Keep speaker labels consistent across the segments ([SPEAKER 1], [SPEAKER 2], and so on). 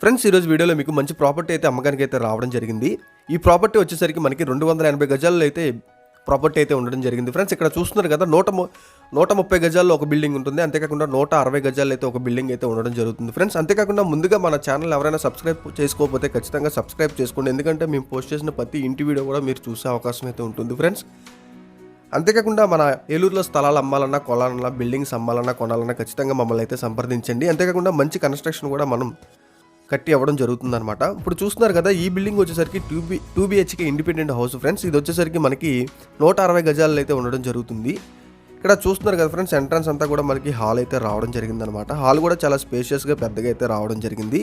[SPEAKER 1] Friends ఈరోజు వీడియోలో మీకు మంచి ప్రాపర్టీ అయితే అమ్మకానికి అయితే రావడం జరిగింది. ఈ ప్రాపర్టీ వచ్చేసరికి మనకి రెండు వందల ఎనభై గజాల్లో అయితే ప్రాపర్టీ అయితే ఉండడం జరిగింది. ఫ్రెండ్స్ ఇక్కడ చూస్తున్నారు కదా నూట నూట ముప్పై గజాల్లో ఒక బిల్డింగ్ ఉంటుంది. అంతేకాకుండా నూట అరవై గజాల్లో అయితే ఒక బిల్డింగ్ అయితే ఉండడం జరుగుతుంది. ఫ్రెండ్స్ అంతేకాకుండా ముందుగా మన ఛానల్ ఎవరైనా సబ్స్క్రైబ్ చేసుకోకపోతే ఖచ్చితంగా సబ్స్క్రైబ్ చేసుకోండి. ఎందుకంటే మేము పోస్ట్ చేసిన ప్రతి ఇంటి వీడియో కూడా మీరు చూసే అవకాశం అయితే ఉంటుంది ఫ్రెండ్స్. అంతేకాకుండా మన ఏలూరులో స్థలాలు అమ్మాలన్నా కొనాలన్నా బిల్డింగ్స్ అమ్మాలన్నా కొనాలన్నా ఖచ్చితంగా మమ్మల్ని అయితే సంప్రదించండి. అంతేకాకుండా మంచి కన్స్ట్రక్షన్ కూడా మనం కట్టి అవ్వడం జరుగుతుందనమాట ఇప్పుడు చూస్తున్నారు కదా ఈ బిల్డింగ్ వచ్చేసరికి two B two BHK independent house friends. ఇది వచ్చేసరికి మనకి నూట అరవై గజాల్లో అయితే ఉండడం జరుగుతుంది. ఇక్కడ చూస్తున్నారు కదా ఫ్రెండ్స్ ఎంట్రన్స్ అంతా కూడా మనకి హాల్ అయితే రావడం జరిగిందనమాట హాల్ కూడా చాలా స్పేషియస్గా పెద్దగా అయితే రావడం జరిగింది.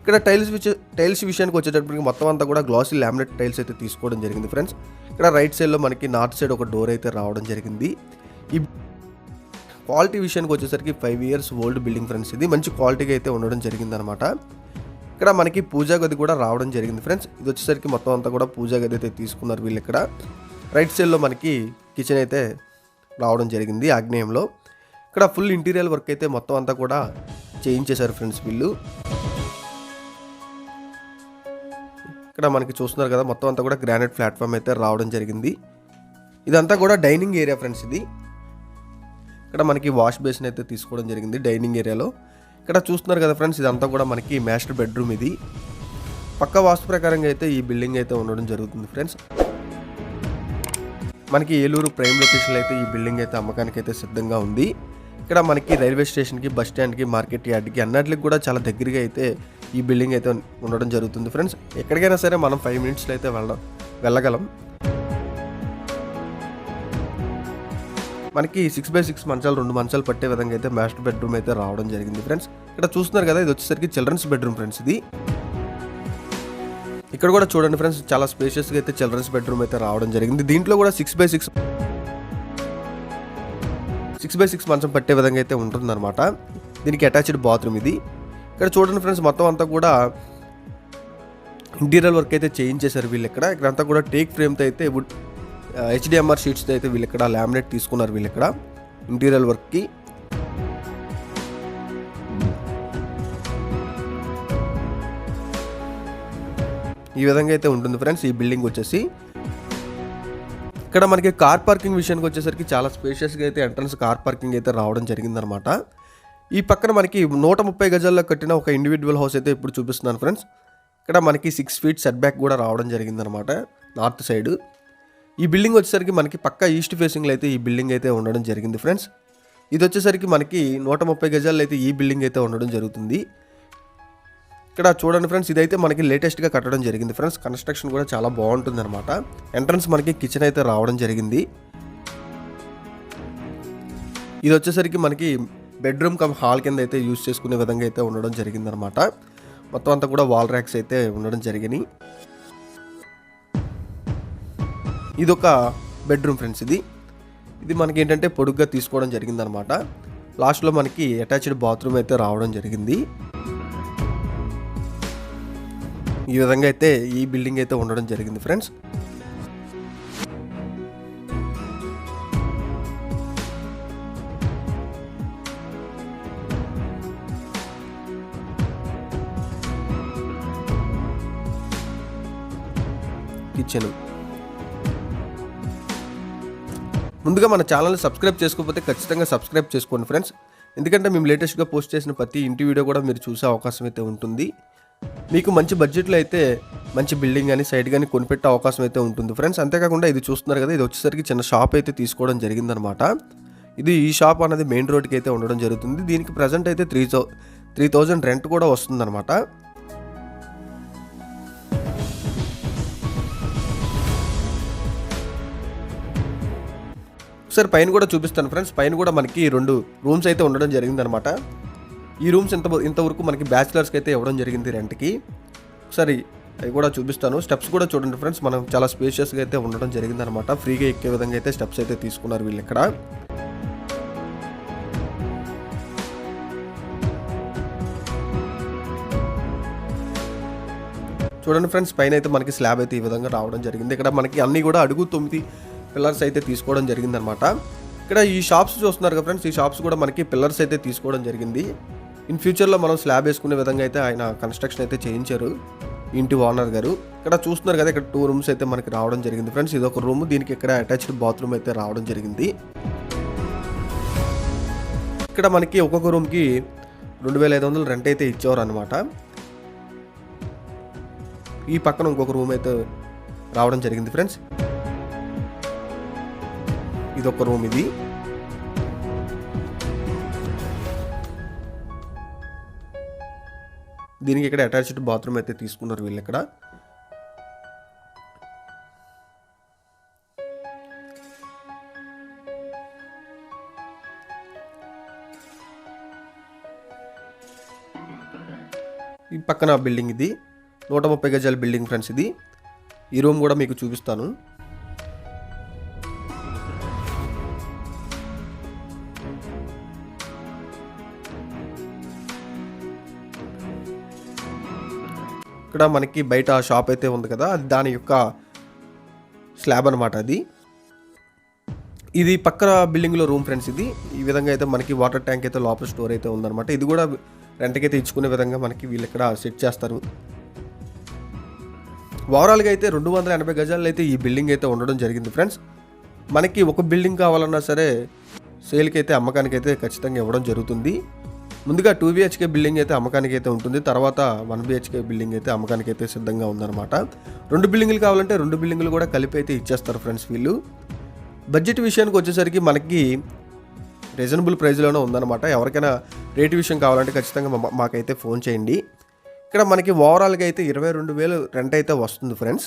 [SPEAKER 1] ఇక్కడ టైల్స్ విచ టైల్స్ విషయానికి వచ్చేటప్పటికి మొత్తం అంతా కూడా గ్లాసీ లామినేట్ టైల్స్ అయితే తీసుకోవడం జరిగింది ఫ్రెండ్స్. ఇక్కడ రైట్ సైడ్లో మనకి నార్త్ సైడ్ ఒక డోర్ అయితే రావడం జరిగింది. ఈ క్వాలిటీ విషయానికి వచ్చేసరికి five years old building friends ఇది. మంచి క్వాలిటీగా అయితే ఉండడం జరిగిందనమాట ఇక్కడ మనకి పూజా గది కూడా రావడం జరిగింది ఫ్రెండ్స్. ఇది వచ్చేసరికి మొత్తం అంతా కూడా పూజా గది అయితే తీసుకున్నారు వీళ్ళు ఇక్కడ. రైట్ సైడ్లో మనకి కిచెన్ అయితే రావడం జరిగింది ఆగ్నేయంలో. ఇక్కడ ఫుల్ ఇంటీరియర్ వర్క్ అయితే మొత్తం అంతా కూడా చేయించేశారు ఫ్రెండ్స్ వీళ్ళు. ఇక్కడ మనకి చూస్తున్నారు కదా మొత్తం అంతా కూడా గ్రానైట్ ప్లాట్ఫామ్ అయితే రావడం జరిగింది. ఇదంతా కూడా డైనింగ్ ఏరియా ఫ్రెండ్స్ ఇది. ఇక్కడ మనకి వాష్ బేసిన్ అయితే తీసుకోవడం జరిగింది డైనింగ్ ఏరియాలో. ఇక్కడ చూస్తున్నారు కదా ఫ్రెండ్స్ ఇదంతా కూడా మనకి మాస్టర్ బెడ్రూమ్ ఇది. పక్క వాస్తు ప్రకారంగా అయితే ఈ బిల్డింగ్ అయితే ఉండడం జరుగుతుంది ఫ్రెండ్స్. మనకి ఏలూరు ప్రైమ్ లొకేషన్లో అయితే ఈ బిల్డింగ్ అయితే అమ్మకానికి అయితే సిద్ధంగా ఉంది. ఇక్కడ మనకి రైల్వే స్టేషన్కి బస్ స్టాండ్కి మార్కెట్ యార్డ్కి అన్నిటికి కూడా చాలా దగ్గరగా అయితే ఈ బిల్డింగ్ అయితే ఉండడం జరుగుతుంది ఫ్రెండ్స్. ఎక్కడికైనా సరే మనం ఫైవ్ మినిట్స్లో అయితే వెళ్ళ వెళ్ళగలం. మనకి సిక్స్ బై సిక్స్ మంచాలు రెండు మంచాలు పట్టే విధంగా అయితే మాస్టర్ బెడ్రూమ్ అయితే రావడం జరిగింది ఫ్రెండ్స్ ఇక్కడ చూస్తున్నారు కదా ఇది వచ్చేసరికి చిల్డ్రన్స్ బెడ్రూమ్ ఫ్రెండ్స్ ఇది. ఇక్కడ కూడా చూడండి ఫ్రెండ్స్ చాలా స్పేషియస్గా అయితే చిల్డ్రన్స్ బెడ్రూమ్ అయితే రావడం జరిగింది. దీంట్లో కూడా six by six six by six మంచం పట్టే విధంగా అయితే ఉంటుందన్నమాట. దీనికి అటాచ్డ్ బాత్రూమ్ ఇది. ఇక్కడ చూడండి ఫ్రెండ్స్ మొత్తం అంతా కూడా ఇంటీరియర్ వర్క్ అయితే చేయించేశారు వీళ్ళు ఇక్కడ. ఇక్కడ అంతా కూడా టేక్ ఫ్రేమ్తో అయితే వుడ్ హెచ్డిఎంఆర్ షీట్స్తో అయితే వీళ్ళు ఇక్కడ లామినేట్ తీసుకున్నారు వీళ్ళు ఇక్కడ ఇంటీరియల్ వర్క్కి ఈ విధంగా అయితే ఉంటుంది ఫ్రెండ్స్ ఈ బిల్డింగ్ వచ్చేసి. ఇక్కడ మనకి కార్ పార్కింగ్ విషయానికి వచ్చేసరికి చాలా స్పేషియస్గా అయితే ఎంట్రన్స్ కార్ పార్కింగ్ అయితే రావడం జరిగిందనమాట. ఈ పక్కన మనకి నూట ముప్పై గజాల్లో కట్టిన ఒక ఇండివిజువల్ హౌస్ అయితే ఇప్పుడు చూపిస్తున్నాను ఫ్రెండ్స్. ఇక్కడ మనకి సిక్స్ ఫీట్ సెట్ బ్యాక్ కూడా రావడం జరిగిందనమాట నార్త్ సైడ్ ఈ బిల్డింగ్ వచ్చేసరికి మనకి పక్క ఈస్ట్ ఫేసింగ్లో అయితే ఈ బిల్డింగ్ అయితే ఉండడం జరిగింది ఫ్రెండ్స్. ఇది వచ్చేసరికి మనకి నూట ముప్పై గజాల్లో అయితే ఈ బిల్డింగ్ అయితే ఉండడం జరుగుతుంది. ఇక్కడ చూడండి ఫ్రెండ్స్ ఇదైతే మనకి లేటెస్ట్గా కట్టడం జరిగింది ఫ్రెండ్స్. కన్స్ట్రక్షన్ కూడా చాలా బాగుంటుంది అనమాట ఎంట్రన్స్ మనకి కిచెన్ అయితే రావడం జరిగింది. ఇది వచ్చేసరికి మనకి బెడ్రూమ్ కమ్ హాల్ కింద అయితే యూజ్ చేసుకునే విధంగా అయితే ఉండడం జరిగింది అనమాట మొత్తం అంతా కూడా వాల్ ర్యాక్స్ అయితే ఉండడం జరిగినాయి. ఇది ఒక బెడ్రూమ్ ఫ్రెండ్స్ ఇది. ఇది మనకి ఏంటంటే పొడుగ్గా తీసుకోవడం జరిగిందనమాట. లాస్ట్లో మనకి అటాచ్డ్ బాత్రూమ్ అయితే రావడం జరిగింది. ఈ విధంగా అయితే ఈ బిల్డింగ్ అయితే ఉండడం జరిగింది ఫ్రెండ్స్. కిచెన్. ముందుగా మన ఛానల్ని సబ్స్క్రైబ్ చేసుకోకపోతే ఖచ్చితంగా సబ్స్క్రైబ్ చేసుకోండి ఫ్రెండ్స్ ఎందుకంటే మేము లేటెస్ట్గా పోస్ట్ చేసిన ప్రతి ఇంటి వీడియో కూడా మీరు చూసే అవకాశం అయితే ఉంటుంది. మీకు మంచి బడ్జెట్లో అయితే మంచి బిల్డింగ్ కానీ సైడ్ కానీ కొనిపెట్టే అవకాశం అయితే ఉంటుంది ఫ్రెండ్స్ అంతేకాకుండా ఇది చూస్తున్నారు కదా ఇది వచ్చేసరికి చిన్న షాప్ అయితే తీసుకోవడం జరిగిందనమాట ఇది ఈ షాప్ అనేది మెయిన్ రోడ్కి అయితే ఉండడం జరుగుతుంది. దీనికి ప్రజెంట్ అయితే three thou three thousand rent కూడా వస్తుందన్నమాట. ఒకసారి పైన కూడా చూపిస్తాను ఫ్రెండ్స్. పైన కూడా మనకి రెండు రూమ్స్ అయితే ఉండడం జరిగింది అనమాట ఈ రూమ్స్ ఇంత ఇంతవరకు మనకి బ్యాచిలర్స్కి అయితే ఇవ్వడం జరిగింది రెంట్కి. ఒకసారి అవి కూడా చూపిస్తాను. స్టెప్స్ కూడా చూడండి ఫ్రెండ్స్ మనం చాలా స్పేషియస్గా అయితే ఉండడం జరిగింది అనమాట ఫ్రీగా ఎక్కే విధంగా అయితే స్టెప్స్ అయితే తీసుకున్నారు వీళ్ళు ఇక్కడ. చూడండి ఫ్రెండ్స్ పైన అయితే మనకి స్లాబ్ అయితే ఈ విధంగా రావడం జరిగింది. ఇక్కడ మనకి అన్ని కూడా అడుగు తొమ్మిది పిల్లర్స్ అయితే తీసుకోవడం జరిగిందనమాట. ఇక్కడ ఈ షాప్స్ చూస్తున్నారు కదా ఫ్రెండ్స్ ఈ షాప్స్ కూడా మనకి పిల్లర్స్ అయితే తీసుకోవడం జరిగింది. ఇన్ ఫ్యూచర్లో మనం స్లాబ్ వేసుకునే విధంగా అయితే ఆయన కన్స్ట్రక్షన్ అయితే చేయించారు ఇంటి ఓనర్ గారు. ఇక్కడ చూస్తున్నారు కదా ఇక్కడ టూ రూమ్స్ అయితే మనకి రావడం జరిగింది ఫ్రెండ్స్. ఇది ఒక రూమ్ దీనికి ఇక్కడ అటాచ్డ్ బాత్రూమ్ అయితే రావడం జరిగింది. ఇక్కడ మనకి ఒక్కొక్క రూమ్కి రెండు వేల ఐదు వందలు రెంట్ అయితే ఇచ్చేవారు అనమాట ఈ పక్కన ఇంకొక రూమ్ అయితే రావడం జరిగింది ఫ్రెండ్స్. ఇది ఒక రూమ్ ఇది. దీనికి ఇక్కడ అటాచ్డ్ బాత్రూమ్ అయితే తీసుకున్నారు వీళ్ళు ఇక్కడ. ఈ పక్కన బిల్డింగ్ ఇది. నూట ముప్పై గజాల బిల్డింగ్ ఫ్రెండ్స్ ఇది. ఈ రూమ్ కూడా మీకు చూపిస్తాను. ఇక్కడ మనకి బయట షాప్ అయితే ఉంది కదా అది దాని యొక్క స్లాబ్ అనమాట అది. ఇది పక్కన బిల్డింగ్లో రూమ్ ఫ్రెండ్స్ ఇది. ఈ విధంగా అయితే మనకి వాటర్ ట్యాంక్ అయితే లోపల స్టోర్ అయితే ఉందన్నమాట. ఇది కూడా రెంట్కి అయితే ఇచ్చుకునే విధంగా మనకి వీళ్ళు ఇక్కడ సెట్ చేస్తారు. ఓవరాల్గా అయితే రెండు వందల ఎనభై గజాల్లో అయితే ఈ బిల్డింగ్ అయితే ఉండడం జరిగింది ఫ్రెండ్స్. మనకి ఒక బిల్డింగ్ కావాలన్నా సరే సేల్కి అయితే అమ్మకానికి అయితే ఖచ్చితంగా ఇవ్వడం జరుగుతుంది. ముందుగా టూ బిహెచ్కే బిల్డింగ్ అయితే అమ్మకానికి అయితే ఉంటుంది. తర్వాత వన్ బిహెచ్కే బిల్డింగ్ అయితే అమ్మకానికి అయితే సిద్ధంగా ఉందన్నమాట. రెండు బిల్డింగ్లు కావాలంటే రెండు బిల్డింగ్లు కూడా కలిపి అయితే ఇచ్చేస్తారు ఫ్రెండ్స్ వీళ్ళు. బడ్జెట్ విషయానికి వచ్చేసరికి మనకి రీజనబుల్ ప్రైస్లోనే ఉందన్నమాట. ఎవరికైనా రేటు విషయం కావాలంటే ఖచ్చితంగా మాకైతే ఫోన్ చేయండి. ఇక్కడ మనకి ఓవరాల్గా అయితే ఇరవై రెండు వేలు రెంట్ అయితే వస్తుంది ఫ్రెండ్స్